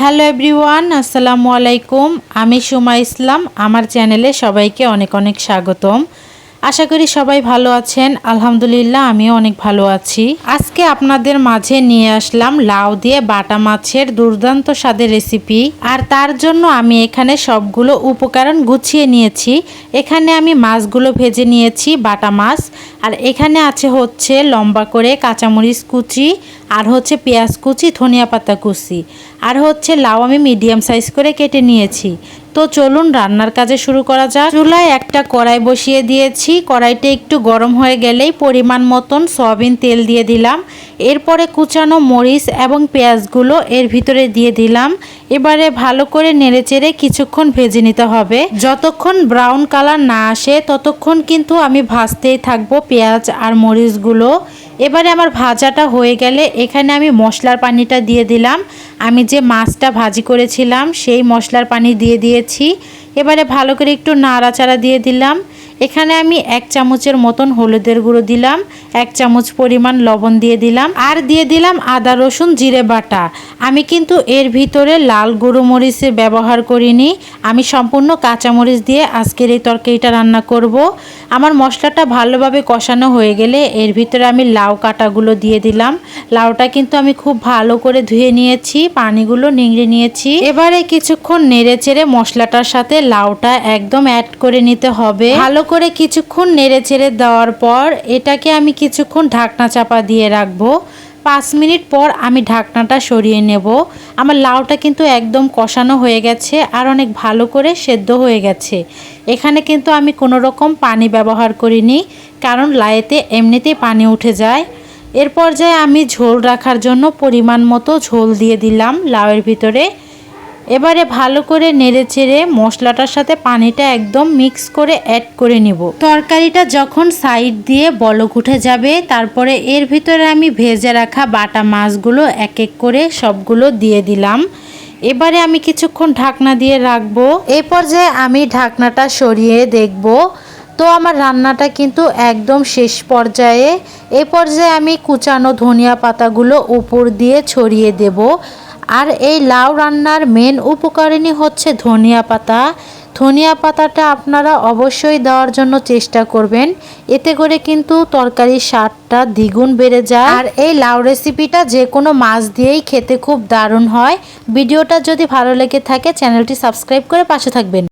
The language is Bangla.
হ্যালো এভরিওয়ান আসসালামু আলাইকুম। আমি সুমা ইসলাম আমার চ্যানেলে সবাইকে অনেক অনেক স্বাগতম। আশা করি সবাই ভালো আছেন। আলহামদুলিল্লাহ, আমিও অনেক ভালো আছি। আজকে আপনাদের মাঝে নিয়ে আসলাম লাউ দিয়ে বাটা মাছের দুর্দান্ত স্বাদের রেসিপি আর তার জন্য আমি এখানে সবগুলো উপকরণ গুছিয়ে নিয়েছি। এখানে আমি মাছগুলো ভেজে নিয়েছি, বাটা মাছ। আর এখানে আছে হচ্ছে লম্বা করে কাঁচামরিচ কুচি, আর হচ্ছে পেঁয়াজ কুচি, ধনিয়া পাতা কুচি। আর হচ্ছে লাউ আমি মিডিয়াম সাইজ করে কেটে নিয়েছি। তো চলুন রান্নার কাজে শুরু করা যাক। চুলায় একটা কড়াই বসিয়ে দিয়েছি। কড়াইটা একটু গরম হয়ে গেলেই পরিমাণ মতন সয়াবিন তেল দিয়ে দিলাম। এরপরে কুচানো মরিচ এবং পেঁয়াজগুলো এর ভিতরে দিয়ে দিলাম। এবারে ভালো করে নেড়েচেড়ে কিছুক্ষণ ভেজে নিতে হবে। যতক্ষণ ব্রাউন কালার না আসে, ততক্ষণ কিন্তু আমি ভাজতেই থাকব পেঁয়াজ আর মরিচগুলো। এবারে আমার ভাজাটা হয়ে গেলে এখানে আমি মশলার পানিটা দিয়ে দিলাম। আমি যে মাছটা ভাজি করেছিলাম, সেই মশলার পানি দিয়ে দিয়েছি। এবারে ভালো করে একটু নাড়াচাড়া দিয়ে দিলাম। এখানে আমি এক চামচের মতন হলুদের গুঁড়ো দিলাম, এক চামচ পরিমাণ লবণ দিয়ে দিলাম, আর দিয়ে দিলাম আদা, রসুন, জিরে, বাটা। আমি কিন্তু এর ভিতরে লাল গুঁড়ো মরিচের ব্যবহার করিনি। আমি সম্পূর্ণ কাঁচামরিচ দিয়ে আজকের এই তরকারিটা রান্না করব। আমার মশলাটা ভালোভাবে কষানো হয়ে গেলে এর ভিতরে আমি লাউ কাটাগুলো দিয়ে দিলাম। লাউটা কিন্তু আমি খুব ভালো করে ধুয়ে নিয়েছি, পানিগুলো নিংড়ে নিয়েছি। এবারে কিছুক্ষণ নেড়ে চেড়ে মশলাটার সাথে লাউটা একদম অ্যাড করে নিতে হবে। ভালো করে কিছুক্ষণ নেড়ে চেড়ে দেওয়ার পর এটাকে আমি কিছুক্ষণ ঢাকনা চাপা দিয়ে রাখব। পাঁচ মিনিট পর আমি ঢাকনাটা সরিয়ে নেব। আমার লাউটা কিন্তু একদম কষানো হয়ে গেছে আর অনেক ভালো করে সেদ্ধ হয়ে গেছে। এখানে কিন্তু আমি কোনো রকম পানি ব্যবহার করিনি, কারণ লায়েতে এমনিতেই পানি উঠে যায়। এর পর্যায়ে আমি ঝোল রাখার জন্য পরিমাণ মতো ঝোল দিয়ে দিলাম লাউয়ের ভিতরে। এবারে ভালো করে নেড়ে চেড়ে মশলাটার সাথে পানিটা একদম মিক্স করে অ্যাড করে নিব। তরকারিটা যখন সাইড দিয়ে বলক উঠে যাবে, তারপরে এর ভিতরে আমি ভেজে রাখা বাটা মাছগুলো এক এক করে সবগুলো দিয়ে দিলাম। এবারে আমি কিছুক্ষণ ঢাকনা দিয়ে রাখব। এই পর্যায়ে আমি ঢাকনাটা সরিয়ে দেখব। তো আমার রান্নাটা কিন্তু একদম শেষ পর্যায়ে। এ পর্যায়ে আমি কুচানো ধনিয়া পাতাগুলো উপর দিয়ে ছড়িয়ে দেব। আর এই লাউ রান্নার মেন উপকারিণী হচ্ছে ধনিয়া পাতা। ধনিয়া পাতাটা আপনারা অবশ্যই দেওয়ার জন্য চেষ্টা করবেন। এতে করে কিন্তু তরকারির স্বাদটা দ্বিগুণ বেড়ে যায়। আর এই লাউ রেসিপিটা যে কোনো মাছ দিয়েই খেতে খুব দারুণ হয়। ভিডিওটা যদি ভালো লেগে থাকে, চ্যানেলটি সাবস্ক্রাইব করে পাশে থাকবেন।